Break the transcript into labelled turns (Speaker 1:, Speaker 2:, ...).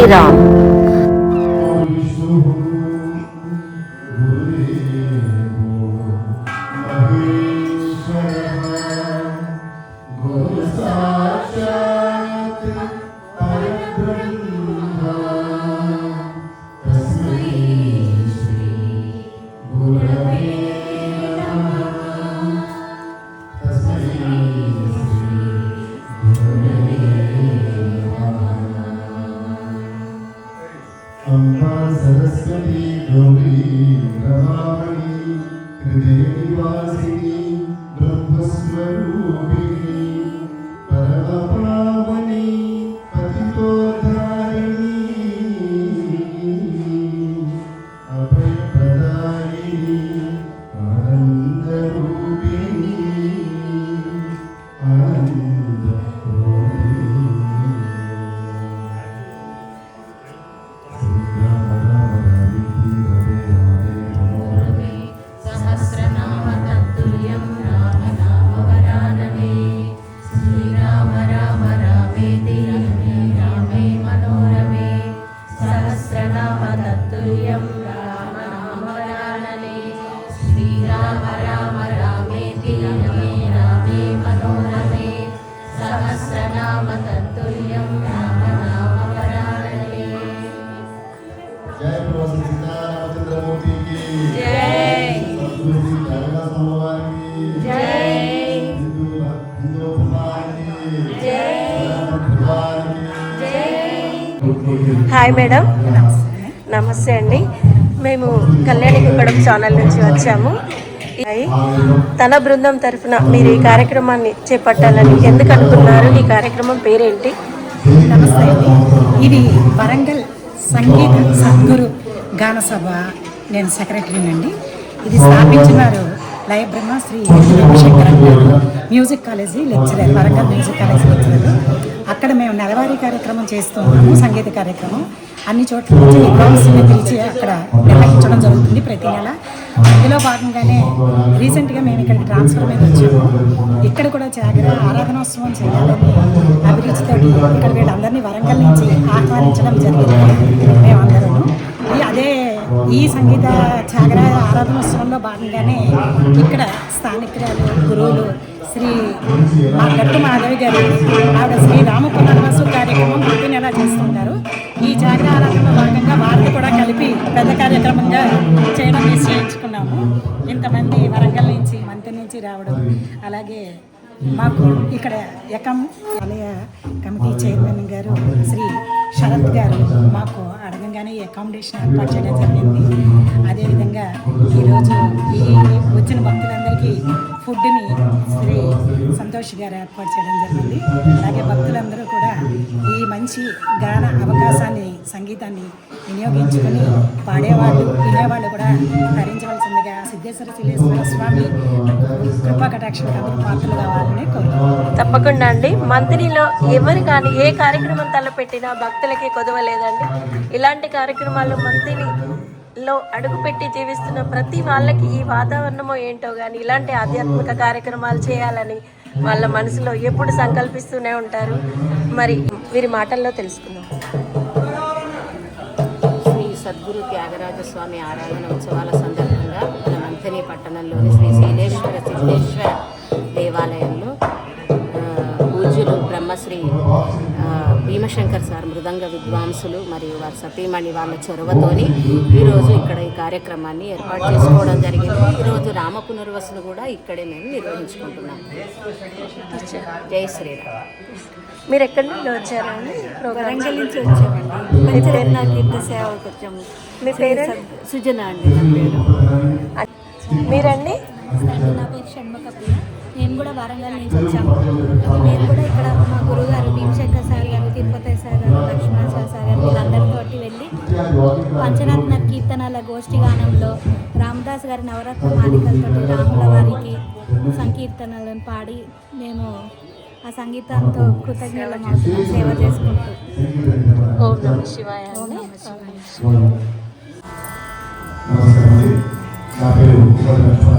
Speaker 1: Sriram
Speaker 2: fazem
Speaker 1: hi madam. నమస్తే అండి. మేము కళ్యాణి కుక్కడం ఛానల్ నుంచి వచ్చాము. తన బృందం తరఫున మీరు ఈ కార్యక్రమాన్ని చేపట్టాలని ఎందుకు అనుకున్నారు? ఈ కార్యక్రమం పేరేంటి?
Speaker 3: నమస్తే అండి. ఇది వరంగల్ సంగీత సద్గురు గాన సభ. నేను సెక్రటరీనండి. ఇది స్థాపించినారు లయబ్రహ్మ లయ Brahma Shri Shankaran garu. Music college lecturer Warangal music college lecturer. నెలవారీ కార్యక్రమం చేస్తూ ఉన్నాము సంగీత కార్యక్రమం. అన్ని చోట్ల నుంచి విద్వాంసుని పిలిచి అక్కడ నిర్వహించడం జరుగుతుంది ప్రతి నెల. అందులో భాగంగానే రీసెంట్గా మేము ఇక్కడ ట్రాన్స్ఫర్ మీద వచ్చాము. ఇక్కడ కూడా జాగ్ర ఆరాధనోత్సవం చేయాలని అభిరుచితో ఇక్కడ వీళ్ళందరినీ వరంగల్ నుంచి ఆహ్వానించడం జరిగింది మేమందరూ ఈ అదే ఈ సంగీత జాగర ఆరాధనోత్సవంలో భాగంగానే ఇక్కడ స్థానికురాలు గురువులు శ్రీ మా గట్టు మాధవి గారు పెద్ద కార్యక్రమంగా చేయడం నిశ్చయించుకున్నాము ఇంతమంది వరంగల్ నుంచి మంత్రి నుంచి రావడం అలాగే మాకు ఇక్కడ ఎకం ఆలయ కమిటీ చైర్మన్ గారు శ్రీ శరత్ గారు మాకు అడగంగానే అకామిడేషన్ ఏర్పాటు చేయడం జరిగింది. అదేవిధంగా ఈరోజు ఈ వచ్చిన భక్తులందరికీ ఫుడ్ని శ్రీ సంతోష్ గారు ఏర్పాటు చేయడం జరిగింది. అలాగే భక్తులందరూ కూడా ఈ మంచి గాన అవకాశాన్ని సంగీతాన్ని వినియోగించుకొని పాడేవాళ్ళు వినేవాళ్ళు కూడా ధరించవలసిందిగా సిద్ధేశ్వర శిలేశ్వర స్వామి కృపా పాత్రలు కావాలని కోరుకుంటున్నాను
Speaker 1: తప్పకుండా అండి. మంత్రిలో ఎవరు కానీ ఏ కార్యక్రమం తలపెట్టినా భక్తులకి కొదవలేదండి. ఇలాంటి కార్యక్రమాలు మంత్రిని లో అడుగుపెట్టి జీవిస్తున్న ప్రతి వాళ్ళకి ఈ వాతావరణమో ఏంటో కానీ ఇలాంటి ఆధ్యాత్మిక కార్యక్రమాలు చేయాలని వాళ్ళ మనసులో ఎప్పుడు సంకల్పిస్తూనే ఉంటారు. మరి వీరి మాటల్లో తెలుసుకుందాం.
Speaker 4: శ్రీ సద్గురు త్యాగరాజ స్వామి ఆరాధన ఉత్సవాల సందర్భంగా మన మంథని పట్టణంలోని శ్రీ శైలేశ్వర సిద్ధేశ్వర దేవాలయంలో ఆ, భీమశంకర్ సార్ మృదంగ విద్వాంసులు మరియు వారి సతీమణి వాళ్ళ చొరవతోని ఈరోజు ఇక్కడ ఈ కార్యక్రమాన్ని ఏర్పాటు చేసుకోవడం జరిగింది. ఈరోజు రామ పునర్వసులు కూడా ఇక్కడే మేము నిర్వహించుకుంటున్నాం. జై శ్రీరామ్.
Speaker 1: మీరు ఎక్కడి నుండి వచ్చారండి ప్రోగ్రామ్
Speaker 5: వరంగల్ నుంచి వచ్చామండి. సేవకు వచ్చాము
Speaker 1: మీ పేరు?
Speaker 5: సుజన అండి పేరు.
Speaker 1: మీరండి?
Speaker 6: నా పేరు షణ్ముఖ మేము కూడా వరంగల్ నుంచి వచ్చాము. మేము కూడా ఇక్కడ మా కీర్తనల గోష్ఠి గానంలో రామదాస్ గారి నవరత్న మాలికలతోటి రాముల వారికి సంకీర్తనలను పాడి మేము ఆ సంగీతంతో కృతజ్ఞతలు సేవ చేసుకుంటూ.
Speaker 1: ఓం నమ శివాయ
Speaker 6: ఓం
Speaker 1: అండి
Speaker 6: నమ శివాయ.
Speaker 2: నమస్కారం అండి నా పేరు ఉప్పటి లక్ష్మణ